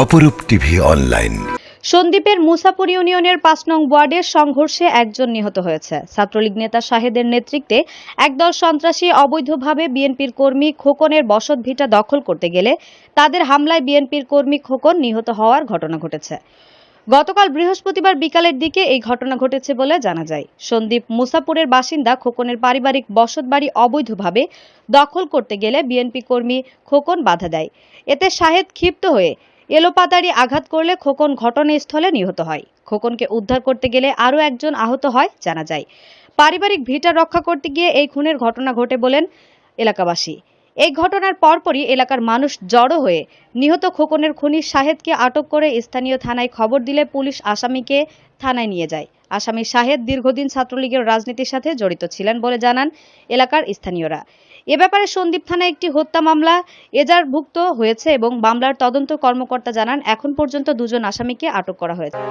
অপরূপ TV online. সন্দ্বীপের Musapur ইউনিয়নের পাঁচ নং ওয়ার্ডের সংঘর্ষে একজন নিহত হয়েছে। ছাত্রলীগ নেতা শাহেদের নেতৃত্বে একদল সন্ত্রাসী অবৈধভাবে বিএনপির কর্মী খোকনের বসত ভিটা দখল করতে গেলে তাদের হামলায় বিএনপির কর্মী খোকন নিহত হওয়ার ঘটনা ঘটেছে। গতকাল বৃহস্পতিবার বিকালের দিকে এই ঘটনা ঘটেছে বলে জানা যায়। সন্দীপ মুসাপুরের বাসিন্দা খোকনের পারিবারিক বসতবাড়ি অবৈধভাবে দখল করতে গেলে বিএনপি কর্মী খোকন বাধা দেয়। এতে শাহেদ ক্ষিপ্ত হয়ে এলোপাতাড়ি আঘাত করলে খোকন ঘটনাস্থলে নিহত হয়। খোকনকে উদ্ধার করতে গেলে আরও একজন আহত হয় জানা যায়। পারিবারিক ভিটা রক্ষা করতে গিয়ে এই খুনের ঘটনা ঘটে বলেন এলাকাবাসী। এই ঘটনার পরপরই এলাকার মানুষ জড়ো হয়ে নিহত খোকনের খুনি শাহেদকে আটক করে স্থানীয় থানায় খবর দিলে পুলিশ আসামিকে থানায় নিয়ে যায়। আসামি শাহেদ দীর্ঘদিন ছাত্রলীগের রাজনীতির সাথে জড়িত ছিলেন বলে জানান এলাকার স্থানীয়রা। এ ব্যাপারে সন্দীপ থানায় একটি হত্যা মামলা এজারভুক্ত হয়েছে এবং মামলার তদন্ত কর্মকর্তা জানান, এখন পর্যন্ত দুজন আসামিকে আটক করা হয়েছে।